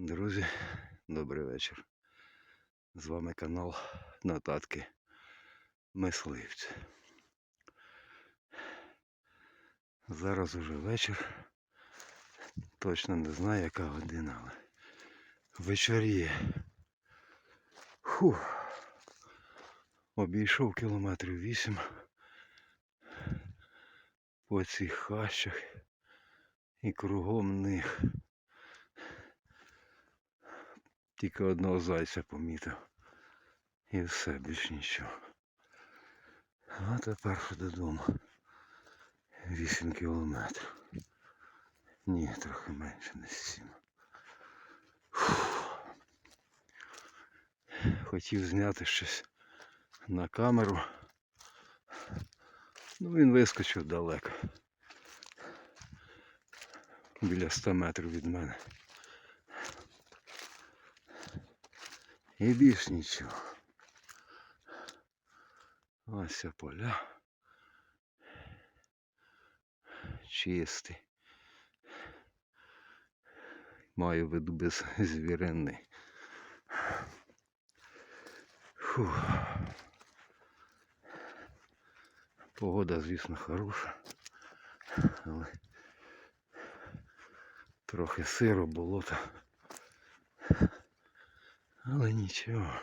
Друзі, добрий вечір. З вами канал Нотатки Мисливця. Зараз уже вечір. Точно не знаю, яка година, але вечоріє. Фух. Обійшов кілометрів вісім по цих хащах і кругом них. Тільки одного зайця помітив. І все, більш нічого. А тепер додому. 8 кілометрів. Ні, трохи менше, не 7. Фух. Хотів зняти щось на камеру. Ну він вискочив далеко. Біля 100 метрів від мене. І більш нічого. Ось це поля. Чисті. Маю виду без звірини. Фух. Погода, звісно, хороша, але трохи сиро, болото. Але нічого.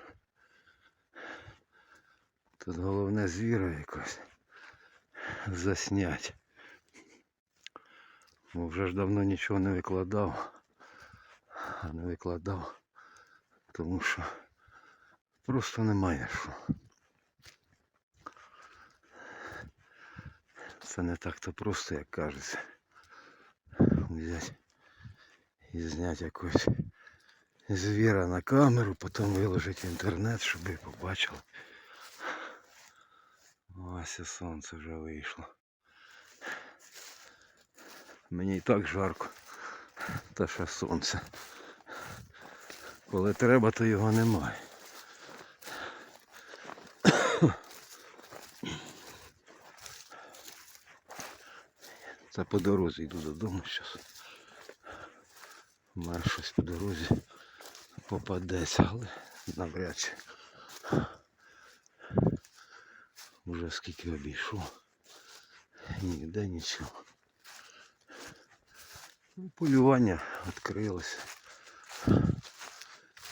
Тут головне звіра якось заснять. Бо вже ж давно нічого не викладав. А не викладав, тому що просто немає що. Це не так-то просто, як кажеться. Взять і зняти якось звіра на камеру, потім виложити в інтернет, щоб ви побачили. Ось сонце вже вийшло. Мені і так жарко. Та ще сонце. Коли треба, то його немає. Це по дорозі йду додому зараз. Має щось по дорозі попадеться, але навряд чи. Уже скільки обійшов. Ніде нічого. Ну, Полювання відкрилося.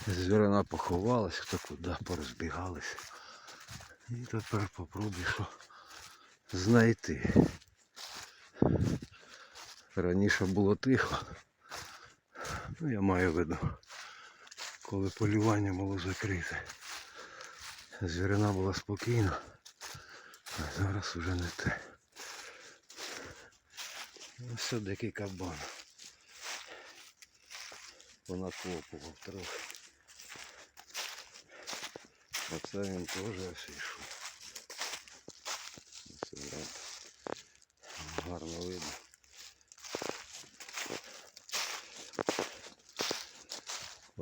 Звірина поховалась, хто куди порозбігалися. І тепер попробую що знайти. Раніше було тихо. Ну, я маю виду, коли полювання було закрите. Звірина була спокійна, а зараз вже не те. Ось це дикий кабан. Понакопував трохи. Оце він теж ось йшов. Гарно видно.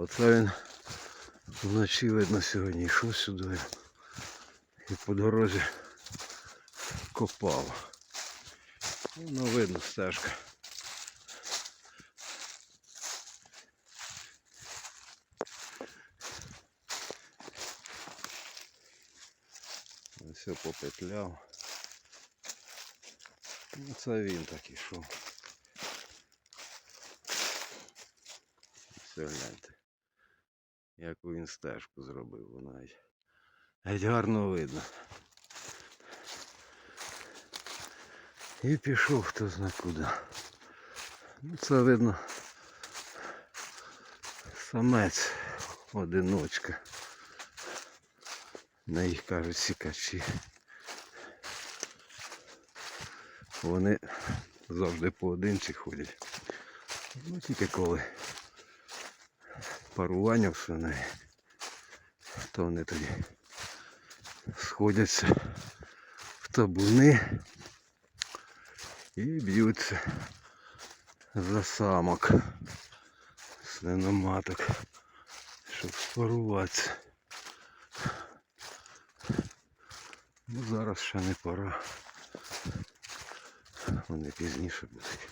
Оце він вночі видно сьогодні йшов сюди і по дорозі копав. Ну видно стежка. Все попетляв. Ну це він так ішов. Все гляньте. Яку він стежку зробив, вона геть- гарно видно. І пішов хто зна куди. Ну це видно самець одиночка. На їх кажуть сікачі. Вони завжди поодинці ходять. Ну тільки коли парування в свиней, то вони тоді сходяться в табуни і б'ються за самок свиноматок, щоб спаруватися. Ну зараз ще не пора. Вони пізніше будуть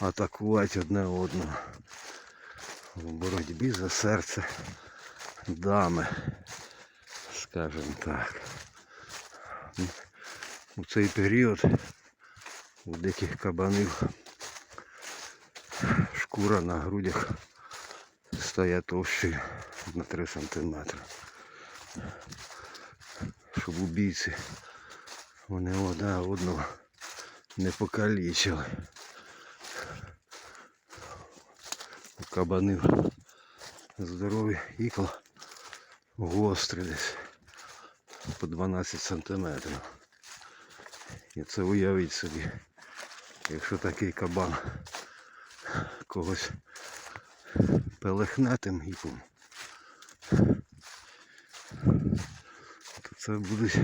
атакувати одне одного. В боротьбі за серце дами, скажімо так. У цей період у диких кабанів шкура на грудях стає товщою на 3 см. Щоб убійці вони одна одного не покалічили. У кабанів здорові ікла гострі десь по 12 сантиметрів. І це уявіть собі, якщо такий кабан когось пелехне тим гіпом, то це будуть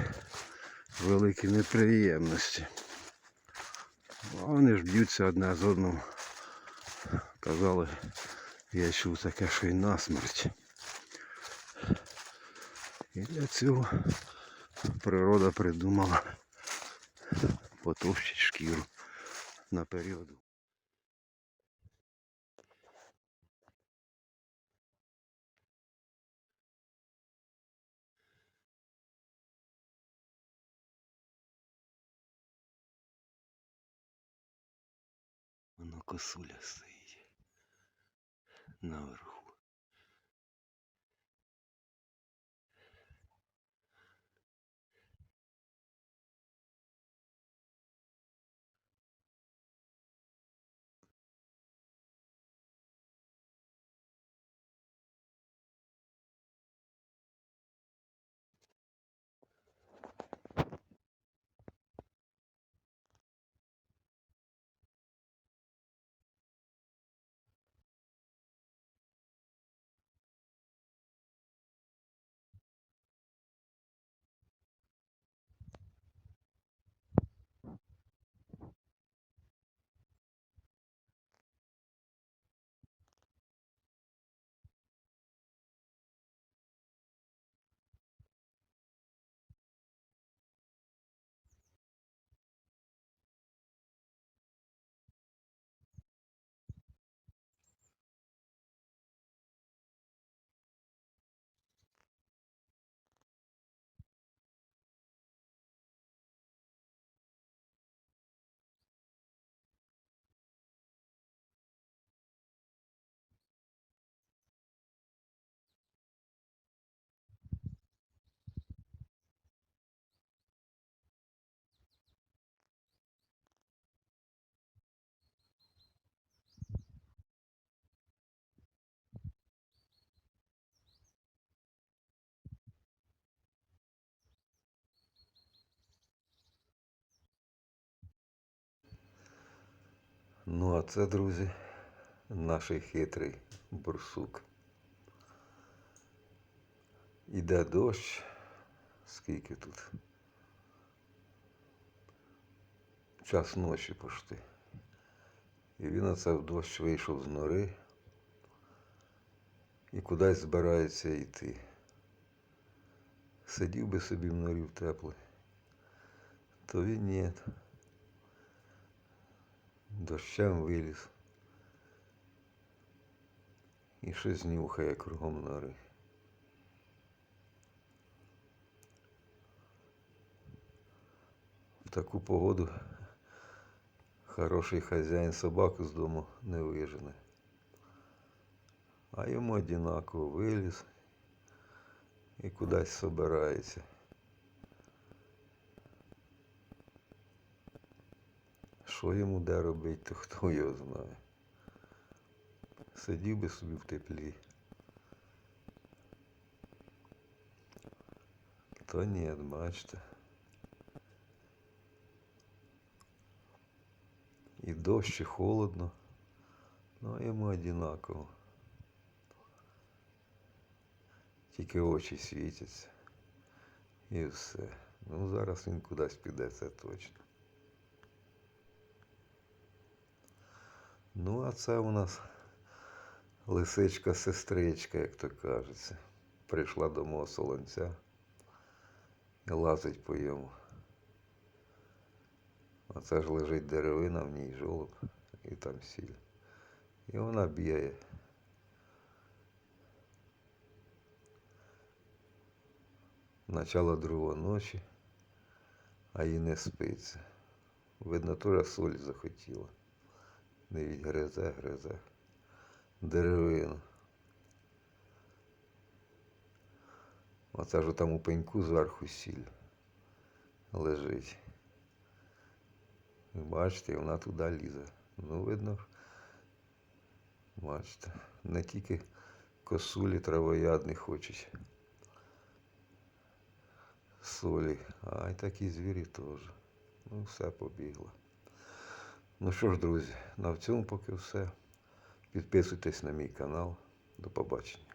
великі неприємності. Вони ж б'ються одне з одним. Казали, я чув таке, що й насмерть. І для цього природа придумала потовщить шкіру на період. Воно косуля стоїть наверху. Ну а це, друзі, наш хитрий бурсук. Іде дощ. Скільки тут? Час ночі пошти. І він оце в дощ вийшов з нори і кудись збирається йти. Сидів би собі в норі в теплий, то він ні. Дощем виліз. І щось нюхає кругом нори. В таку погоду хороший хазяїн собаку з дому не вижене. А йому одинаково виліз і кудись собирається. Що йому де робити, то хто його знає. Сидів би собі в теплі. То ні, бачите. І дощ, і холодно, ну а йому одинаково. Тільки очі світяться. І все. Ну зараз він кудись піде, це точно. Ну, а це у нас лисичка-сестричка, як то кажеться. Прийшла до мого солонця і лазить по йому. Оце ж лежить деревина в ній жолоб і там сіль. І вона б'є. Начало другої ночі, а їй не спиться. Видно, теж соль захотіла. Дивіть, гризе, гризе. Деревину. Оце ж там у пеньку зверху сіль лежить. Бачите, вона туди лізе. Ну, видно, бачите, не тільки косулі травоядні хочуть солі, а й такі звірі теж. Ну, все побігло. Ну що ж, друзі, на цьому поки все. Підписуйтесь на мій канал. До побачення.